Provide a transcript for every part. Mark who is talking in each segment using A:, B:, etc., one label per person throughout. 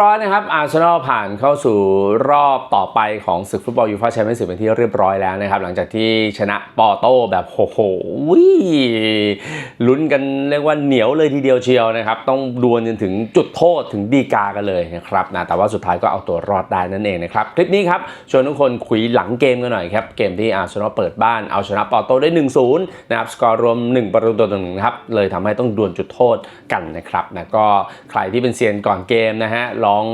A: ร้อยนะครับอาร์เซนอลผ่านเข้าสู่รอบต่อไปของศึกฟุตบอลยูฟ่าแชมเปี้ยนส์เป็นที่เรียบร้อยแล้วนะครับ หลังจากที่ชนะปอโต้แบบโหโหวิลุ้นกันเรียกว่าเหนียวเลยทีเดียวเชียวนะครับ ต้องดวลจนถึงจุดโทษถึงดีกากันเลยนะครับนะแต่ว่าสุดท้ายก็เอาตัวรอดได้นั่นเองนะครับ คลิปนี้ครับชวนทุกคนคุยหลังเกมกันหน่อยครับเกมที่อาร์เซนอลเปิดบ้านเอาชนะปอโต้ได้ 1-0นะครับสกอร์รวม 1 ประตูต่อหนึ่งครับเลยทำให้ต้องดวลจุดโทษกันนะครับนะก็ใครที่เป็นเซียนก่อนเกมนะฮะลอง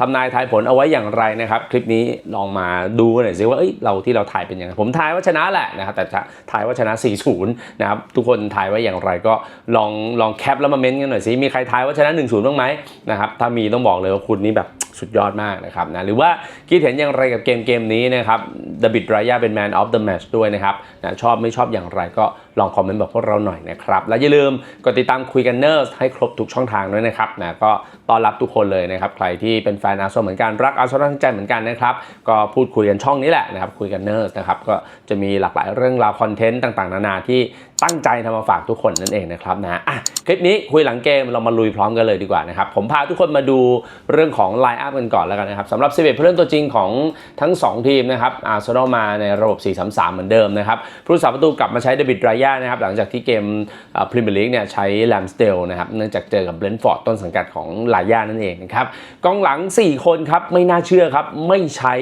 A: ทำนายทายผลเอาไว้อย่างไรนะครับ คลิปนี้ลองมาดูหน่อยสิว่าเอ้ยเราที่เราถ่ายเป็นยังไงผมทายว่าชนะแหละนะครับแต่จะทายว่าชนะ 4-0 นะครับทุกคนทายว่าอย่างไรก็ลองลองแคปแล้วมาเม้นต์กันหน่อยสิมีใครทายว่าชนะ 1-0 บ้างไหมนะครับถ้ามีต้องบอกเลยว่าคุณนี่แบบสุดยอดมากนะครับนะหรือว่าคิดเห็นอย่างไรกับเกมเกมนี้นะครับดบิดรายาเป็น Man of the Match ด้วยนะครับนะชอบไม่ชอบอย่างไรก็ ลองคอมเมนต์บอกพวกเราหน่อยนะครับ และอย่าลืมกดติดตามคุยกันเนอร์ให้ครบทุกช่องทางด้วยนะครับนะก็ต้อนรับทุกคนเลยนะครับ ใครที่เป็นแฟนอาร์ซอลเหมือนกันรักอาร์ซอลทั้งใจเหมือนกันนะครับ ก็พูดคุยกันช่องนี้แหละนะครับคุยกันเนอร์นะครับก็จะมีหลากหลายเรื่องราวคอนเทนต์ต่างๆ นานาที่ตั้งใจทำมาฝากทุกคนนั่นเองนะครับนะอะคลิปนี้คุยหลังเกมเรามาลุยพร้อมกันเลยดีกว่านะครับผมพาทุกคนมาดูเรื่องของไลน์อัพกันก่อนแล้วกันนะครับสำหรับ 11ผู้เล่นตัวจริงของทั้ง 2 ทีมนะครับอาร์เซนอลมาในระบบ 4-3-3 เหมือนเดิมนะครับผู้รักษาประตูกลับมาใช้เดวิดไรยานะครับหลังจากที่เกมพรีเมียร์ลีกเนี่ยใช้แลมสเดลนะครับเนื่องจากเจอกับเบรนฟอร์ดต้นสังกัดของลายานั่นเองนะครับกองหลัง 4 คนครับไม่น่าเชื่อครับไม่ใช้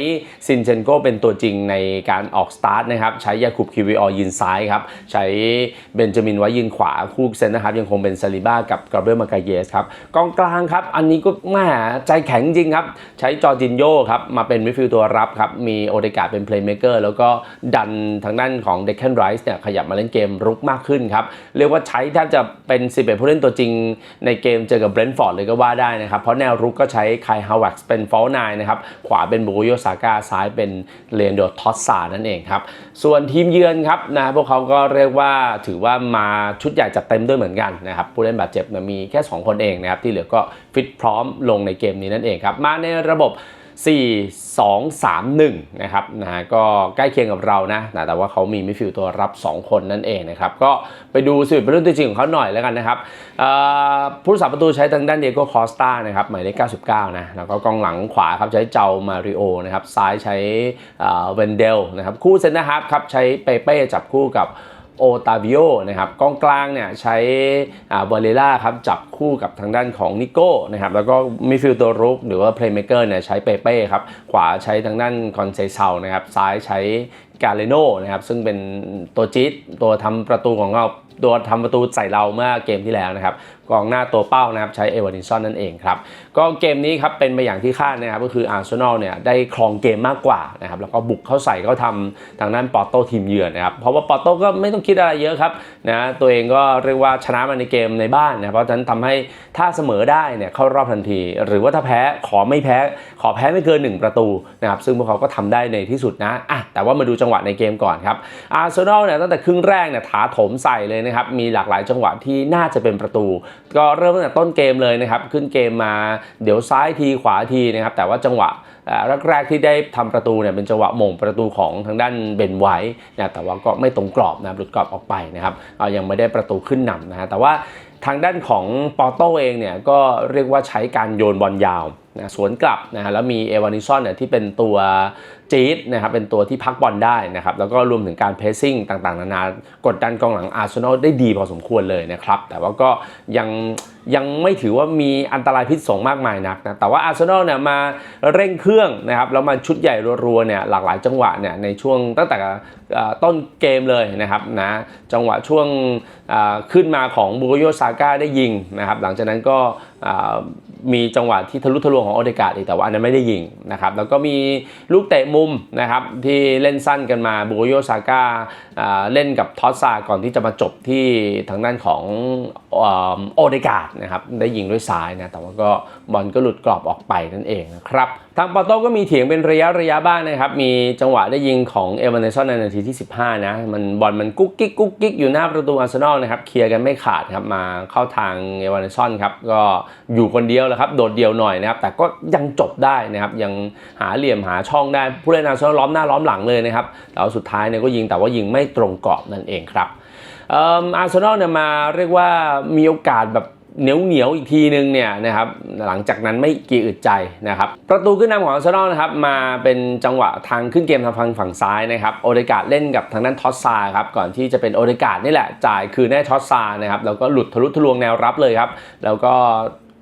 A: ซินเชนโกเป็นตัวจริงในการออกสตาร์ทนะครับใช้ยาคูบคิวิออยืนซ้ายครับใช้เบนจามินไว้ยืนขวาคู่เซนนะครับยังคงเป็นซาลิบ้ากับกราเบลมากาเยสครับกองกลางครับอันนี้ก็แหม่ใจแข็งจริงครับใช้จอร์จินโยครับมาเป็นมิดฟิลด์ตัวรับครับมีโอเดกาเป็นเพลย์เมเกอร์แล้วก็ดันทางด้านของเดคแคนไรส์เนี่ยขยับมาเล่นเกมรุกมากขึ้นครับ เรียกว่าใช้แทบจะเป็น 11 ผู้เล่นตัวจริงในเกมเจอกับเบรนท์ฟอร์ดเลยก็ว่าได้นะครับ เพราะแนวรุกก็ใช้ไคฮาวเวิร์กเป็นฟอลนายนะครับ ขวาเป็นบูโยซาก้าซ้ายเป็นเลนโดทอสซานั่นเองครับ ส่วนทีมเยือนครับนะพวกเขาก็เรียกว่าถือว่ามาชุดใหญ่จัดเต็มด้วยเหมือนกันนะครับผู้เล่นบาดเจ็บมีแค่ 2 คนเองนะครับที่เหลือก็ฟิตพร้อมลงในเกมนี้นั่นเองครับมาในระบบ 4 2 3 1 นะครับนะฮะก็ใกล้เคียงกับเรานะนะแต่ว่าเขามีมิดฟิลด์ตัวรับ 2 คนนั่นเองนะครับ ก็ไปดูสิบเป็นรื่องตัวจริงของเขาหน่อยแล้วกันนะครับผู้รักษาประตูใช้ทางด้านเดโก้คอสตานะครับหมายเลข 99 นะ แล้วก็กองหลังขวาครับใช้เจ้ามาริโอนะครับ ซ้ายใช้เวนเดลนะครับ คู่เซนเตอร์ฮาร์ฟครับใช้เปเป้จับคู่กับ โอตาวิโอนะครับกองกลางเนี่ยใช้บอลเลล่าครับจับคู่กับทางด้านของนิโก้นะครับแล้วก็มิฟิลด์ตัวรุกหรือว่าเพลย์เมเกอร์เนี่ยใช้เปเป้ครับขวาใช้ทางด้านคอนเซเซานะครับซ้ายใช้กาเลโนนะครับซึ่งเป็นตัวจิ๊ดตัวทำประตูของเราตัวทำประตูใส่เราเมื่อเกมที่แล้วนะครับ กองหน้าตัวเป้านะครับใช้เอวานินซอนนั่นเองครับก็เกมนี้ครับเป็นไปอย่างที่คาดนะครับก็คืออาร์เซนอลเนี่ยได้ครองเกมมากกว่านะครับแล้วก็บุกเข้าใส่เขาทำทางด้านปอร์โตทีมเยือนนะครับเพราะว่าปอร์โตก็ไม่ต้องคิดอะไรเยอะครับนะตัวเองก็เรียกว่าชนะมาในเกมในบ้านนะเพราะฉะนั้นทำให้ถ้าเสมอได้เนี่ยเข้ารอบทันที หรือว่าถ้าแพ้ขอไม่แพ้ขอแพ้ไม่เกิน 1 ประตูนะครับซึ่งพวกเขาก็ทำได้ในที่สุดนะอะแต่ว่ามาดูจังหวะในเกมก่อนครับอาร์เซนอลเนี่ยตั้งแต่ครึ่งแรกเนี่ยถาถมใส่เลยนะครับมีหลากหลายจังหวะที่น่าจะเป็นประตูก็เริ่มตั้งแต่ต้นเกมเลยนะครับ ขึ้นเกมมาเดี๋ยวซ้ายทีขวาทีนะครับ แต่ว่าจังหวะแรกๆที่ได้ทำประตูเนี่ยเป็นจังหวะมงประตูของทางด้านเบนไว้นะแต่ว่าก็ไม่ตรงกรอบนะหลุดกรอบออกไปนะครับยังไม่ได้ประตูขึ้นนำนะฮะแต่ว่าทางด้านของปอโต้เองเนี่ยก็เรียกว่าใช้การโยนบอลยาวนะสวนกลับนะฮะแล้วมีเอวานิซอนเนี่ยที่เป็นตัว จี๊ดนะครับเป็นตัวที่พักบอลได้นะครับแล้วก็รวมถึงการเพรสซิ่งต่างๆ นานากดดันกองหลังอาร์เซนอลได้ดีพอสมควรเลยนะครับแต่ว่าก็ยัง ยังไม่ถือว่ามีอันตรายพิษสงมากมายนักนะ แต่ว่าอาร์เซนอลเนี่ยมาเร่งเครื่องนะครับ แล้วมาชุดใหญ่รัวๆเนี่ยหลากหลายจังหวะเนี่ยในช่วงตั้งแต่ต้นเกมเลยนะครับนะจังหวะช่วงขึ้นมาของบูโกโยซาก้าได้ยิงนะครับ หลังจากนั้นก็มีจังหวะที่ทะลุทะลวงของโอเดกาดอีกแต่ว่าอันนั้นไม่ได้ยิงนะครับ แล้วก็มีลูกเตะมุมนะครับที่เล่นสั้นกันมาบูโยซาก้าเล่นกับทอสซาก่อนที่จะมาจบที่ทางด้านของโอเดกาดนะครับได้ยิงด้วยซ้ายนะแต่ว่าก็บอลก็หลุดกรอบออกไปนั่นเองนะครับทางปอโต้ก็มีเถียงเป็นระยะระยะบ้างนะครับมีจังหวะได้ยิงของเอเวานเนซอนในนาทีที่ 15 นะมันบอลมันกุ๊กกิ๊กกุ๊กกิ๊กอยู่หน้าประตูอาร์เซนอลนะครับเคลียร์กันไม่ขาดครับมาเข้าทางเอเวานเนซอนครับก็อยู่คนเดียวแหละครับโดดเดียวหน่อยนะครับแต่ก็ยังจบได้นะครับยังหาเหลี่ยมหาช่องได้ผู้เล่นอาร์เซนอลล้อมหน้าล้อมหลังเลยนะครับแล้วสุดท้ายเนี่ยก็ยิงแต่ว่ายิงไม่ตรงกรอบนั่นเองครับอาร์เซนอลเนี่ยมาเรียกว่ามีโอกาสแบบ เหนียวเหนียวๆอีกทีนึงเนี่ยนะครับหลังจากนั้นไม่กี่อึดใจนะครับประตูขึ้นนำของอาร์เซนอลนะครับมาเป็นจังหวะทางขึ้นเกมทางฝั่งฝั่งซ้ายนะครับโอเดกาดเล่นกับทางด้านทอสซาครับก่อนที่จะเป็นโอเดกาดนี่แหละจ่ายคืนให้ทอสซานะครับแล้วก็หลุดทะลุทะลวงแนวรับเลยครับแล้วก็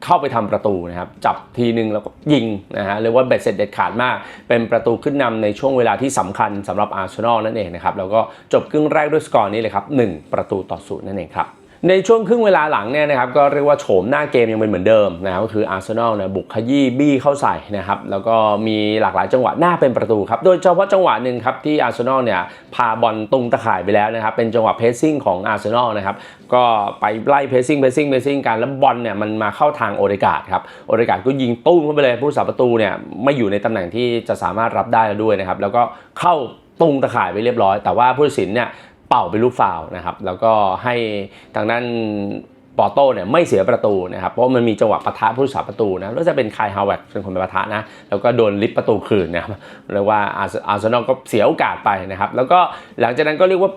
A: เข้าไปทำประตูนะครับจับทีนึงแล้วก็ยิงนะฮะเรียกว่าเบ็ดเสร็จเด็ดขาดมาก เป็นประตูขึ้นนำในช่วงเวลาที่สำคัญสำหรับอาร์เซนอลนั่นเองนะครับแล้วก็จบครึ่งแรกด้วยสกอร์นี้เลยครับ1ประตูต่อศูนย์นั่นเองครับ ในช่วงครึ่งเวลาหลังเนี่ยนะครับก็เรียกว่าโฉมหน้าเกมยังเป็นเหมือนเดิมนะครับก็คืออาร์เซนอลนี่ยบุกขยี้บี้เข้าใส่นะครับแล้วก็มีหลากหลายจังหวะหน้าเป็นประตูครับโดยเฉพาะจังหวะหนึ่งครับที่อาร์เซนอลเนี่ยพาบอลตุงตะข่ายไปแล้วนะครับเป็นจังหวะเพสซิ่งของอาร์เซนอลนะครับก็ไปไล่เพสซิ่งเพสซิ่งเพสซิ่งกันแล้วบอลเนี่ยมันมาเข้าทางโอเดกาดครับโอเดกาดก็ยิงตุ้มเข้าไปเลยผู้รักษาประตูเนี่ยไม่อยู่ในตำแหน่งที่จะสามารถรับได้แล้วด้วยนะครับแล้วก็เข้าตุงตะข่ายไปเรียบร้อย แต่ว่าผู้ตัดสินเนี่ย เป่าเป็นลูกฟาวนะครับ แล้วก็ให้ทางด้านปอโต้เนี่ยไม่เสียประตูนะครับ เพราะมันมีจังหวะปะทะผู้รักษาประตูนะแล้วจะเป็นคายฮาวเวิร์ดเป็นคนไปปะทะนะ แล้วก็โดนลิฟประตูคืนนะครับเรียกว่าอาร์เซนอลก็เสียโอกาสไปนะครับ แล้วก็หลังจากนั้นก็เรียกว่า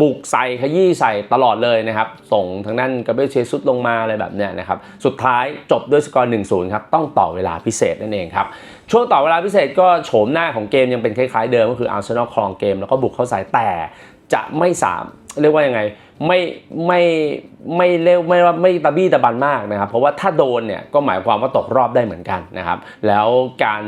A: บุกใส่ขยี้ใส่ตลอดเลยนะครับ ส่งทางด้านกาเบรียลเชซุสลงมาอะไรแบบเนี้ยนะครับ สุดท้ายจบด้วยสกอร์1-0ครับ ต้องต่อเวลาพิเศษนั่นเองครับ ช่วงต่อเวลาพิเศษก็โฉมหน้าของเกมยังเป็นคล้ายๆเดิมก็คืออาร์เซนอลครองเกมแล้วก็บุกเข้าใส่แต่ จะไม่สามเรียกว่ายังไงไม่ไม่ไม่เร็วไม่ว่าไม่ตะบี้ตะบันมากนะครับ เพราะว่าถ้าโดนเนี่ยก็หมายความว่าตกรอบได้เหมือนกันนะครับ แล้วการ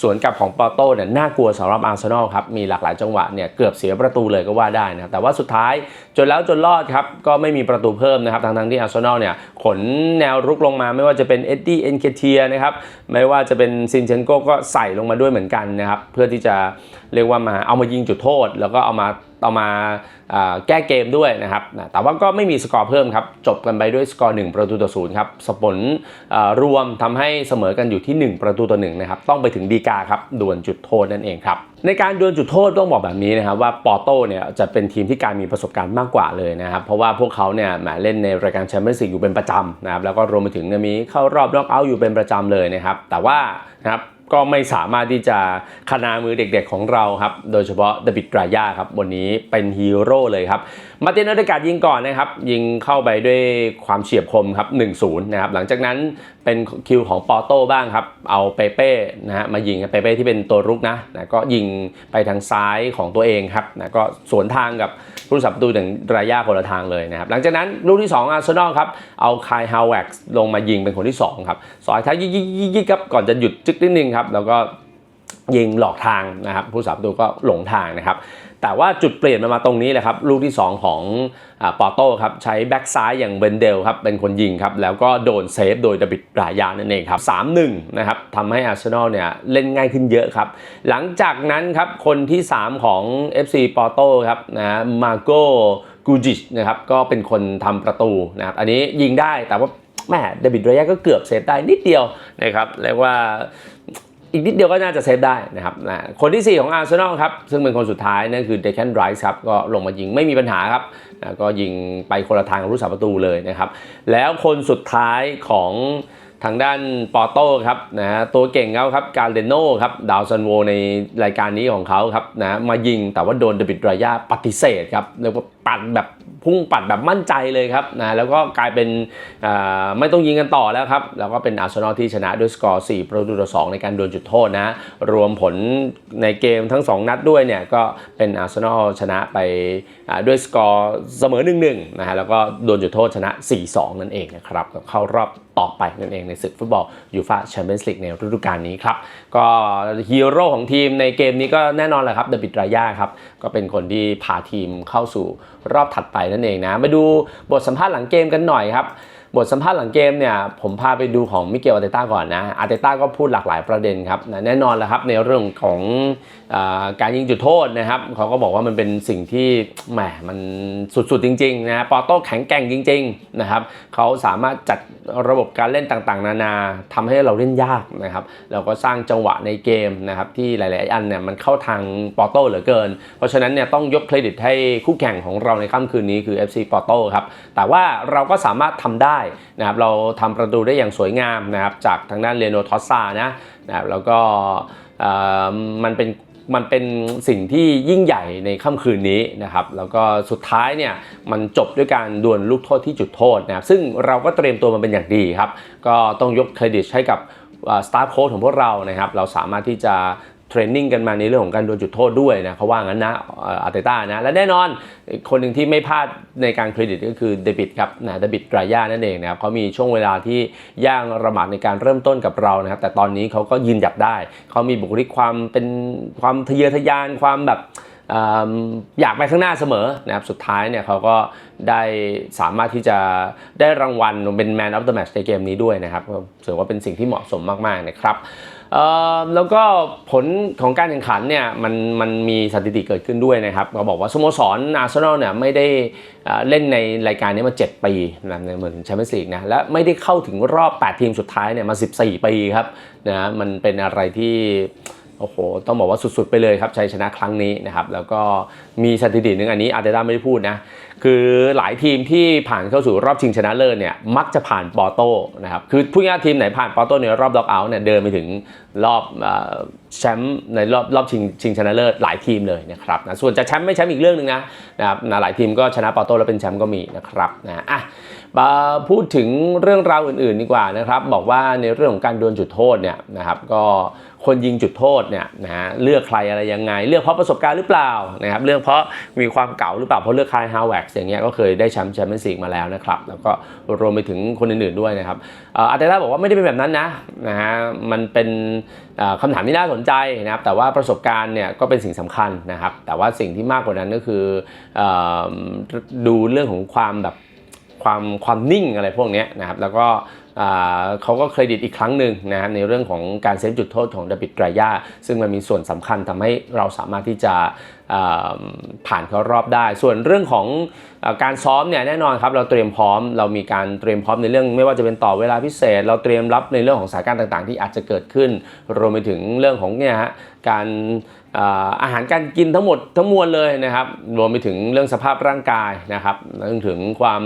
A: สวนกลับของปอโต้เนี่ยน่ากลัวสำหรับอาร์เซนอลครับ มีหลากหลายจังหวะเนี่ยเกือบเสียประตูเลยก็ว่าได้นะแต่ว่าสุดท้ายจนแล้วจนรอดครับ ก็ไม่มีประตูเพิ่มนะครับทั้งๆที่อาร์เซนอลเนี่ยขนแนวรุกลงมาไม่ว่าจะเป็นเอ็ดดี้เอ็นเคเทียนะครับไม่ว่าจะเป็นซินเชนโกก็ใส่ลงมาด้วยเหมือนกันนะครับเพื่อที่จะเรียกว่ามาเอามายิงจุดโทษ แล้วก็เอามา เอามาแก้เกมด้วยนะครับ แต่ว่าก็ไม่มีสกอร์เพิ่มครับ จบกันไปด้วยสกอร์ 1 ประตูต่อศูนย์ครับ สผลรวมทำให้เสมอกันอยู่ที่ 1 ประตูต่อ1นะครับ ต้องไปถึงดีกาครับดวลจุดโทษนั่นเองครับ ในการดวลจุดโทษต้องบอกแบบนี้นะครับว่าปอโต้เนี่ยจะเป็นทีมที่การมีประสบการณ์มากกว่าเลยนะครับ เพราะว่าพวกเขาเนี่ยแหมเล่นในรายการแชมเปี้ยนส์ลีกอยู่เป็นประจำนะครับ แล้วก็รวมไปถึงมีเข้ารอบน็อกเอาท์อยู่เป็นประจำเลยนะครับ แต่ว่านะครับ ก็ไม่สามารถที่จะขนามือเด็กๆของเราครับ โดยเฉพาะเดบิดรายาครับ วันนี้เป็นฮีโร่เลยครับ มาร์ตินอเดกาดยิงก่อนนะครับ ยิงเข้าไปด้วยความเฉียบคมครับ 1-0 นะครับ หลังจากนั้นเป็นคิวของปอโต้บ้างครับ เอาเปเป้นะฮะมายิงเปเป้ที่เป็นตัวรุกนะนะ ก็ยิงไปทางซ้ายของตัวเองครับนะก็สวนทางกับ ผู้สับประตูถึงรายาคนละทางเลยนะครับหลังจากนั้นลูกที่ 2 อาร์เซนอลครับเอาคายฮาวเวกลงมายิงเป็นคนที่ 2 ครับสอยท้ายยิกๆครับก่อนจะหยุดจึกนิดนึงครับแล้วก็ยิงหลอกทางนะครับผู้สาประตูก็หลงทางนะครับ แต่ว่าจุดเปลี่ยนมันมาตรงนี้แหละครับ ลูกที่ 2 ของอปอโต้ครับ ใช้แบ็กซ้ายอย่างเบนเดลครับ เป็นคนยิงครับ แล้วก็โดนเซฟโดยดบิดรายานั่นเองครับ3-1นะครับทำให้อาร์เซนอลเนี่ยเล่นง่ายขึ้นเยอะครับ หลังจากนั้นครับ คนที่ 3 ของ FC ปอโต้ครับนะมาโกกูจิชนะครับก็เป็นคนทำประตูนะครับอันนี้ยิงได้แต่ว่าแม่เดบิดรายาก็เกือบเซฟได้นิดเดียวนะครับเรียกว่า อีกนิดเดียวก็น่าจะเซฟได้นะครับนะคนที่ 4 ของอาร์เซนอลครับ ซึ่งเป็นคนสุดท้ายนั่นคือเดค a นไรส์ครับ ก็ลงมายิงไม่มีปัญหาครับนะก็ยิงไปคนละทางกับผู้สาประตูเลยนะครับ แล้วคนสุดท้ายของทางด้านปอโต้ครับนะฮะตัวเก่งเขาครับการเดโน่ครับดาวซันโวในรายการนี้ของเขาครับนะมายิงแต่ว่าโดนเดบิดรายาปฏิเสธครับเรียกว่าปัดแบบ พุ่งปัดแบบมั่นใจเลยครับนะแล้วก็กลายเป็นไม่ต้องยิงกันต่อแล้วครับ แล้วก็เป็นอาร์เซนอลที่ชนะด้วยสกอร์4ประตูต่อ2ในการดวลจุดโทษนะ รวมผลในเกมทั้ง 2 นัดด้วยเนี่ยก็เป็นอาร์เซนอลชนะไปด้วยสกอร์เสมอ 1-1นะฮะแล้วก็ดวลจุดโทษชนะ 4-2 นั่นเองนะครับก็เข้ารอบต่อไปนั่นเองในศึกฟุตบอลยูฟาแชมเปี้ยนส์ลีกในฤดูกาลนี้ครับ ก็ฮีโร่ของทีมในเกมนี้ก็แน่นอนแหละครับเดบิดรายาครับ ก็เป็นคนที่พาทีมเข้าสู่รอบถัดไปนั่นเองนะ มาดูบทสัมภาษณ์หลังเกมกันหน่อยครับ บทสัมภาษณ์หลังเกมเนี่ยผมพาไปดูของมิเกลอาร์เตต้าก่อนนะอาร์เตต้าก็พูดหลากหลายประเด็นครับแน่นอนแหละครับในเรื่องของอการยิงจุดโทษนะครับเขาก็บอกว่ามันเป็นสิ่งที่แหมมันสุดๆจริงๆนะปอโต้แข็งแกร่งจริงๆนะครับเขาสามารถจัดระบบการเล่นต่างๆ นานาทำให้เราเล่นยากนะครับแล้วก็สร้างจังหวะในเกมนะครับที่หลายๆอันเนี่ยมันเข้าทางปอโต้เหลือเกิน เพราะฉะนั้นเนี่ยต้องยกเครดิตให้คู่แข่งของเราในค่ำคืนนี้คือ FC ปอโต้ครับแต่ว่าเราก็สามารถทำได้นะครับเราทำประตูได้อย่างสวยงามนะครับจากทางด้านเรโนทอสซานะนะครับแล้วก็มันเป็นมันเป็นสิ่งที่ยิ่งใหญ่ในค่ำคืนนี้นะครับ แล้วก็สุดท้ายเนี่ยมันจบด้วยการดวลลูกโทษที่จุดโทษนะครับ ซึ่งเราก็เตรียมตัวมาเป็นอย่างดีครับ ก็ต้องยกเครดิตให้กับสตาฟโค้ชของพวกเรานะครับ เราสามารถที่จะ เทรนนิ่งกันมาในเรื่องของการดวลจุดโทษด้วยนะเขาว่างั้นนะอาร์เตต้านะ และแน่นอนคนหนึ่งที่ไม่พลาดในการเครดิตก็คือเดบิดครับนะเดบิดกราย่านั่นเองนะครับเขามีช่วงเวลาที่ย่างระหมาดในการเริ่มต้นกับเรานะครับ แต่ตอนนี้เขาก็ยืนหยัดได้ เขามีบุคลิกความเป็นความทะเยอทะยานความแบบอยากไปข้างหน้าเสมอนะครับสุดท้ายเนี่ยเขาก็ได้สามารถที่จะได้รางวัลเป็น Man of the Match ในเกมนี้ด้วยนะครับถือว่าเป็นสิ่งที่เหมาะสมมาก ๆ นะครับ แล้วก็ผลของการแข่งขันเนี่ยมันมันมีสถิติเกิดขึ้นด้วยนะครับเขาบอกว่าสโมสรอาร์เซนอลเนี่ยไม่ได้เอ่อเล่นในรายการนี้มา 7 ปีนะเหมือนแชมเปี้ยนส์ลีกนะและไม่ได้เข้าถึงรอบ 8 ทีมสุดท้ายเนี่ยมา 14 ปีครับนะมันเป็นอะไรที่ โอ้โห ต้องบอกว่าสุดๆไปเลยครับชัยชนะครั้งนี้นะครับ แล้วก็มีสถิติหนึ่งอันนี้อาร์เตต้าไม่ได้พูดนะ คือหลายทีมที่ผ่านเข้าสู่รอบชิงชนะเลิศเนี่ย มักจะผ่านปอโต้นะครับ คือผู้ง่ายทีมไหนผ่านปอโต้ในรอบล็อกเอาท์เนี่ย เดินไปถึงรอบ แชมป์ในรอบรอบชิงชิงชนะเลิศหลายทีมเลยนะครับนะส่วนจะแชมป์ไม่แชมป์อีกเรื่องหนึ่งนะนะครับนะหลายทีมก็ชนะปอโต้แล้วเป็นแชมป์ก็มีนะครับนะอะมาพูดถึงเรื่องราวอื่นๆดีกว่านะครับบอกว่าในเรื่องของการดวลจุดโทษเนี่ยนะครับก็คนยิงจุดโทษเนี่ยนะฮะเลือกใครอะไรยังไง เลือกเพราะประสบการณ์หรือเปล่านะครับเลือกเพราะมีความเก่าหรือเปล่าเพราะเลือกคายฮาวเวิร์กอย่างเงี้ยก็เคยได้แชมป์แชมเปี้ยนส์ลีกมาแล้วนะครับแล้วก็รวมไปถึงคนอื่นๆด้วยนะครับอาร์เตต้าบอกว่าไม่ได้เป็นแบบนั้นนะนะฮะมันเป็นคำถามที่น่าสนใจนะครับแต่ว่าประสบการณ์เนี่ยก็เป็นสิ่งสำคัญนะครับ แต่ว่าสิ่งที่มากกว่านั้นก็คืออดูเรื่องของความแบบความความนิ่งอะไรพวกนี้นะครับแล้วก็เขาก็เครดิตอีกครั้งหนึ่งนะครับในเรื่องของการเซฟจุดโทษของดาบิดกรายาซึ่งมันมีส่วนสำคัญทำให้เราสามารถที่จะ ผ่านเข้ารอบได้ ส่วนเรื่องของอการซ้อมเนี่ยแน่นอนครับเราเตรียมพร้อม เรามีการเตรียมพร้อมในเรื่อง ไม่ว่าจะเป็นต่อเวลาพิเศษ เราเตรียมรับในเรื่องของสถานการณ์ต่างๆ ที่อาจจะเกิดขึ้น รวมไปถึงเรื่องของเนี่ยฮะการอาหารการกินทั้งหมดทั้งมวลเลยนะครับ รวมไปถึงเรื่องสภาพร่างกายนะครับเรื่องถึงความ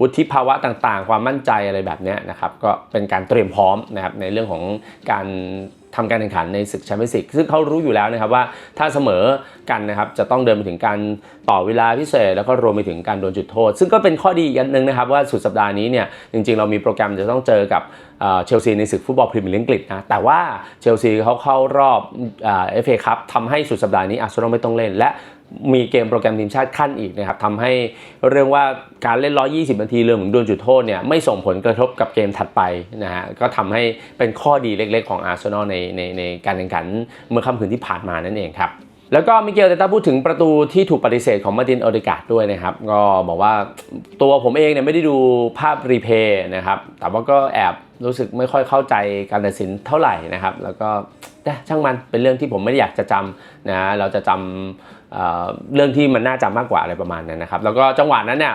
A: วุฒิภาวะต่างๆ ความมั่นใจอะไรแบบนี้นะครับ ก็เป็นการเตรียมพร้อมนะครับในเรื่องของการ ทำการแข่งขันในศึกแชมเปี้ยนส์ลีกซึ่งเขารู้อยู่แล้วนะครับว่าถ้าเสมอกันนะครับจะต้องเดินไปถึงการต่อเวลาพิเศษ แล้วก็รวมไปถึงการโดนจุดโทษ ซึ่งก็เป็นข้อดีอีกอันหนึ่งนะครับว่าสุดสัปดาห์นี้เนี่ยจริงๆ เรามีโปรแกรมจะต้องเจอกับเอ่อเชลซีในศึกฟุตบอลพรีเมียร์ลีกอังกฤษนะแต่ว่าเชลซีเขาเข้ารอบเอฟเอคัพทำให้สุดสัปดาห์นี้อาร์เซนอลไม่ต้องเล่นและ มีเกมโปรแกรมทีมชาติขั้นอีกนะครับทำให้เรื่องว่าการเล่น 120 นาทีเรื่องของโดนจุดโทษเนี่ยไม่ส่งผลกระทบกับเกมถัดไปนะฮะก็ทำให้เป็นข้อดีเล็กๆของอาร์เซนอลในในในการแข่งขันเมื่อค่ำคืนที่ผ่านมานั่นเองครับแล้วก็มิเกลเตต้าพูดถึงประตูที่ถูกปฏิเสธของมาตินโอเดกาดด้วยนะครับ ก็บอกว่าตัวผมเองเนี่ยไม่ได้ดูภาพรีเพย์นะครับแต่ว่าก็แอบรู้สึกไม่ค่อยเข้าใจการตัดสินเท่าไหร่นะครับ แล้วก็นะช่างมันเป็นเรื่องที่ผมไม่ได้อยากจะจำนะเราจะจำเเรื่องที่มันน่าจำมากกว่าอะไรประมาณนั้นนะครับ แล้วก็จังหวะนั้นเนี่ย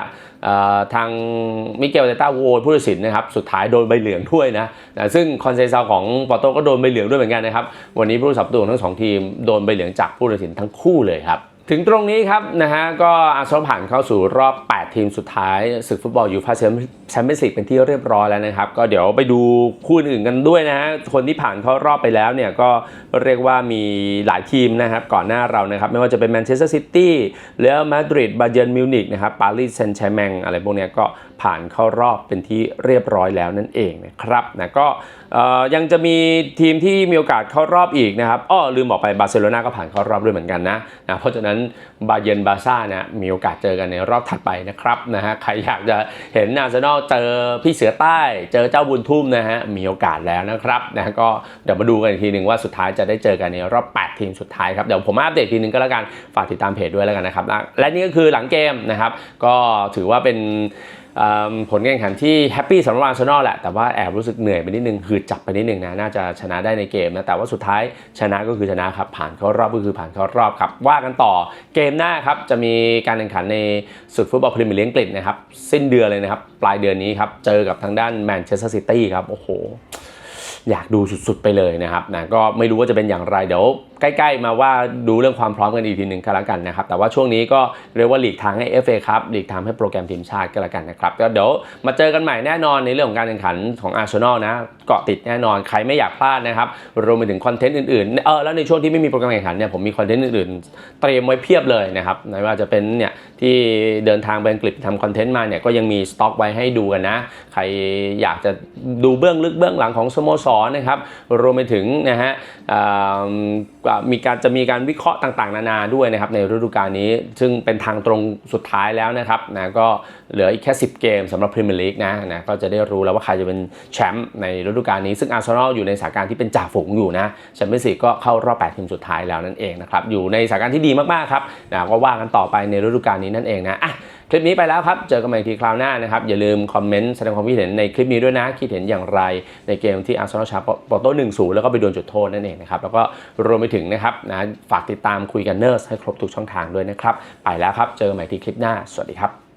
A: ทางมิเกลเตต้าโวผู้ตัดสินนะครับสุดท้ายโดนใบเหลืองด้วยนะนะซึ่งคอนเซซาของปอโตก็โดนใบเหลืองด้วยเหมือนกันนะครับ วันนี้ผู้รักษาประตูของทั้งสองทีมโดนใบเหลืองจากผู้ตัดสินทั้งคู่เลยครับถึงตรงนี้ครับนะฮะก็อาร์เซนอลผ่านเข้าสู่รอบ 8 ทีมสุดท้ายศึกฟุตบอลยูฟ่าแชม แชมเปี้ยนส์ลีกเป็นที่เรียบร้อยแล้วนะครับ ก็เดี๋ยวไปดูคู่อื่นกันด้วยนะฮะคนที่ผ่านเข้ารอบไปแล้วเนี่ยก็เรียกว่ามีหลายทีมนะครับ ก่อนหน้าเรานะครับ ไม่ว่าจะเป็นแมนเชสเตอร์ซิตี้เรอัลมาดริดบาเยิร์นมิวนิกนะครับปารีสแซงต์แชร์แมงอะไรพวกนี้ก็ผ่านเข้ารอบเป็นที่เรียบร้อยแล้วนั่นเองนะครับนะก็ยังจะมีทีมที่มีโอกาสเข้ารอบอีกนะครับอ้อลืมบอกไปบาร์เซโลนาก็ผ่านเข้ารอบด้วยเหมือนกันนะนะเพราะฉะนั้นบาเยิร์นบาซ่านะมีโอกาสเจอกันในรอบถัดไปนะครับนะฮะใครอยากจะเห็นอาร์เซนอลเจอพี่เสือใต้ เจอเจ้าบุญทุ่มนะฮะมีโอกาสแล้วนะครับนะก็เดี๋ยวมาดูกันอีกทีหนึ่งว่าสุดท้ายจะได้เจอกันในรอบ 8 ทีมสุดท้ายครับเดี๋ยวผมอัปเดตทีหนึงก็แล้วกันฝากติดตามเพจด้วยแล้วกันนะครับและนี่ก็คือหลังเกมนะครับ ก็ถือว่าเป็น ผลการแข่งขันที่แฮปปี้สำหรับอาร์เซนอลแหละ แต่ว่าแอบรู้สึกเหนื่อยไปนิดนึงคือจับไปนิดนึงนะ น่าจะชนะได้ในเกมนะ แต่ว่าสุดท้ายชนะก็คือชนะครับ ผ่านเข้ารอบก็คือผ่านเข้ารอบครับ ว่ากันต่อเกมหน้าครับ จะมีการแข่งขันในศึกฟุตบอลพรีเมียร์ลีกอังกฤษนะครับ สิ้นเดือนเลยนะครับ ปลายเดือนนี้ครับ เจอกับทางด้านแมนเชสเตอร์ซิตี้ครับ โอ้โห อยากดูสุดๆไปเลยนะครับนะ ก็ไม่รู้ว่าจะเป็นอย่างไร เดี๋ยว ใกล้ๆมาว่าดูเรื่องความพร้อมกันอีกทีหนึ่งก็แล้วกันนะครับ แต่ว่าช่วงนี้ก็เรียกว่าหลีกทางให้ FA ครับหลีกทางให้โปรแกรมทีมชาติก็แล้วกันนะครับก็เดี๋ยวมาเจอกันใหม่แน่นอนในเรื่องของการแข่งขันของอาร์เซนอลนะเกาะติดแน่นอนใครไม่อยากพลาดนะครับรวมไปถึงคอนเทนต์อื่นๆเออแล้วในช่วงที่ไม่มีโปรแกรมแข่งขันเนี่ยผมมีคอนเทนต์อื่นๆเตรียมไว้เพียบเลยนะครับไม่ว่าจะเป็นเนี่ยที่เดินทางไปอังกฤษทำคอนเทนต์มาเนี่ยก็ยังมีสต็อกไว้ให้ดูกันนะใครอยากจะดูเบื้องลึกเบื้องหลังของสโมสรนะครับรวมไปถึงนะฮะอมีการจะมีการวิเคราะห์ต่างๆ นานาด้วยนะครับในฤดูกาลนี้ ซึ่งเป็นทางตรงสุดท้ายแล้วนะครับนะก็เหลืออีกแค่ 10 เกมสำหรับพรีเมียร์ลีกนะนะก็จะได้รู้แล้วว่าใครจะเป็นแชมป์ในฤดูกาลนี้ ซึ่งอาร์เซนอลอยู่ในสถานการณ์ที่เป็นจ่าฝูงอยู่นะแชมเปี้ยนส์ลีกก็เข้ารอบ 8 ทีมสุดท้ายแล้วนั่นเองนะครับอยู่ในสถานการณ์ที่ดีมากๆครับนะก็ว่ากันต่อไปในฤดูกาลนี้นั่นเองนะอะ คลิปนี้ไปแล้วครับ เจอกันใหม่อีกทีคราวหน้านะครับ อย่าลืมคอมเมนต์แสดงความคิดเห็นในคลิปนี้ด้วยนะ คิดเห็นอย่างไรในเกมที่อาร์เซนอลชาปอโต้หนึ่งศูนย์แล้วก็ไปโดนจุดโทษนั่นเองนะครับ แล้วก็รวมไปถึงนะครับนะฝากติดตามคุยกันเนอร์สให้ครบทุกช่องทางด้วยนะครับ ไปแล้วครับ เจอกันใหม่ที่คลิปหน้า สวัสดีครับ